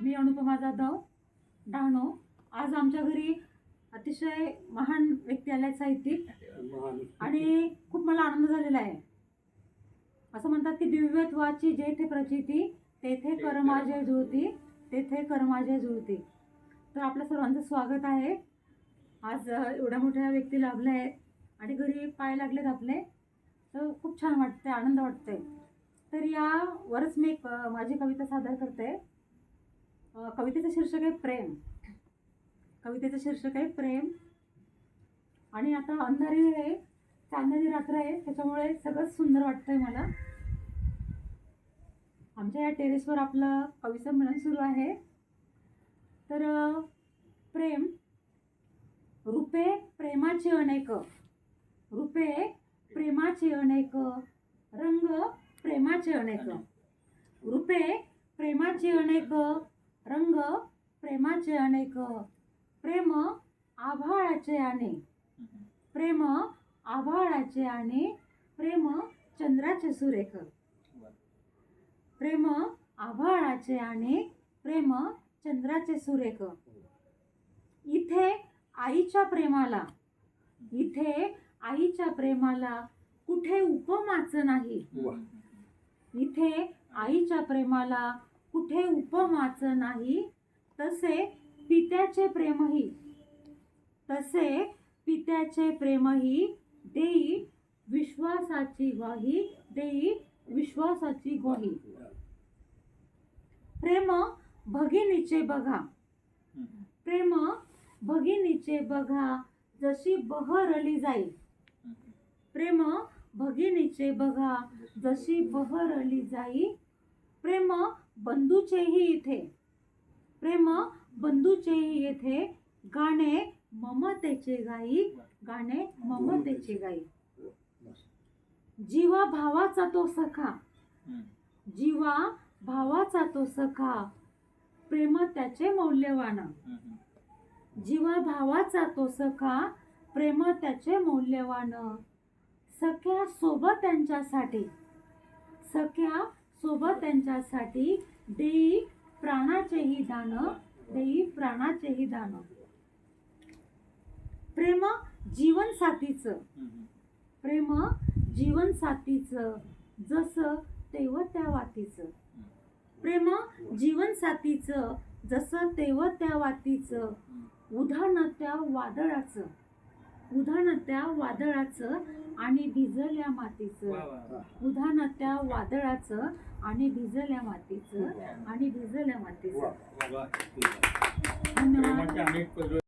मी अनुपमा जाधव डहाणू. आज आमच्या घरी अतिशय महान व्यक्ती आले आहेत साहित्यिक. आणि खूप मला आनंद झालेला आहे. असं म्हणतात की दिव्यत्वाची जेथे प्रचिती तेथे कर माझे जुळती तेथे कर माझे जुळती. तर आपल्या सर्वांचं स्वागत आहे. आज एवढ्या मोठ्या व्यक्ती लाभल्या आहेत आणि घरी पाय लागलेत आपले. तर खूप छान वाटते आनंद वाटतोय. तर यावरच मी एक अ, माझी कविता सादर करते. कवितेचं शीर्षक आहे प्रेम. कवितेचं शीर्षक आहे प्रेम. आणि आता अंधारी आहे चांदणी रात्र आहे त्याच्यामुळे सगळंच सुंदर वाटतंय मला. आमच्या या टेरेसवर आपलं कवी संमेलन सुरू आहे. तर प्रेम. रुपे प्रेमाचे अनेक. रुपे प्रेमाचे अनेक. रंग प्रेमाचे अनेक. रुपे प्रेमाचे अनेक. रंग प्रेमाचे अनेक प्रेम आभाळाचे आणि प्रेम आभाळाचे आणि प्रेम चंद्राचे सुरेख. प्रेम आभाळाचे आणि प्रेम चंद्राचे सुरेख. इथे आईच्या प्रेमाला इथे आईच्या प्रेमाला कुठे उपमाचं नाही. इथे आईच्या प्रेमाला कुठे उपमाचं नाही तसे पित्याचे प्रेमही. तसे पित्याचे प्रेमही देई विश्वासाची ग्वाही देई विश्वासाची ग्वाही. प्रेम भगिनीचे बघा. प्रेम भगिनीचे बघा जशी बहरली जाई प्रेम भगिनीचे बघा जशी बहरली जाई प्रेम बंधूचेही इथे. प्रेम बंधूचेही येथे गाणे ममतेचे गाई गाणे ममतेचे गाई. जीवा भावाचा तो सखा. जीवा भावाचा तो सखा. प्रेम त्याचे मौल्यवान. जीवा भावाचा तो सखा. प्रेम त्याचे मौल्यवान. सख्या सोबत त्यांच्यासाठी. सख्या सोबत त्यांच्यासाठी देई प्राणाचेही दान देई प्राणाचेही दान. प्रेम जीवन साथीचं प्रेम जीवन साथीचं जसं तेव त्या वातीचं. प्रेम जीवन साथीचं जसं तेव त्या वातीचं. उधाण त्या वादळाचं. उधाण त्या वादळाचं आणि भिजल्या मातीचं. उधाण त्या वादळाचं आणि भिजल्या मातीचं आणि भिजल्या मातीचं. धन्यवाद.